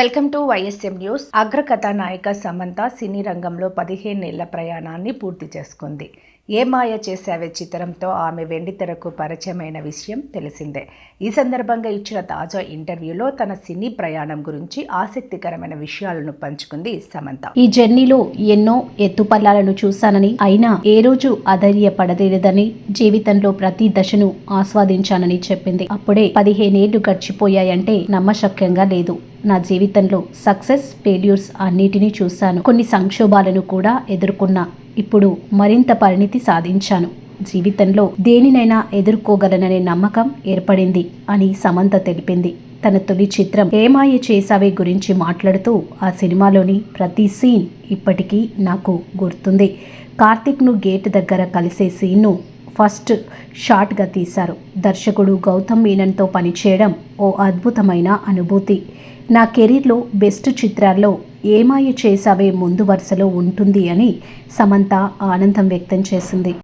Welcome to YSM news. అగ్రకథానాయిక Samantha సినీ రంగంలో పదిహేనేళ్ళ ప్రయాణాన్ని పూర్తి చేసుకుంది. ఏ మాయ చేశావే చిత్రంతో ఆమె వెండితెరకు పరిచయమైన విషయం తెలిసిందే. ఈ సందర్భంగా ఇచ్చిన తాజా ఇంటర్వ్యూలో తన సినీ ప్రయాణం గురించి ఆసక్తికరమైన విషయాలను పంచుకుంది సమంత. ఈ జర్నీలో ఎన్నో ఎత్తుపల్లాలను చూశానని అయినా ఏ రోజు అధైర్యపడలేదని జీవితంలో ప్రతి దశను ఆస్వాదించానని చెప్పింది. అప్పుడే పదిహేనేళ్ళు గడిచిపోయాయంటే నమ్మశక్యంగా లేదు. నా జీవితంలో సక్సెస్ ఫెయిల్యూర్స్ అన్నిటినీ చూశాను. కొన్ని సంక్షోభాలను కూడా ఎదుర్కొన్నా. ఇప్పుడు మరింత పరిణితి సాధించాను. జీవితంలో దేనినైనా ఎదుర్కోగలననే నమ్మకం ఏర్పడింది అని సమంత తెలిపింది. తన తొలి చిత్రం ఏమాయ చేసావే గురించి మాట్లాడుతూ ఆ సినిమాలోని ప్రతి సీన్ ఇప్పటికీ నాకు గుర్తుంది. కార్తిక్ను గేట్ దగ్గర కలిసే సీన్ను ఫస్ట్ షాట్గా తీశారు. దర్శకుడు గౌతమ్ మీనన్తో పనిచేయడం ఓ అద్భుతమైన అనుభూతి. నా కెరీర్లో బెస్ట్ చిత్రాల్లో ఏమాయ చేసావే ముందు వరుసలో ఉంటుంది అని సమంత ఆనందం వ్యక్తం చేసింది.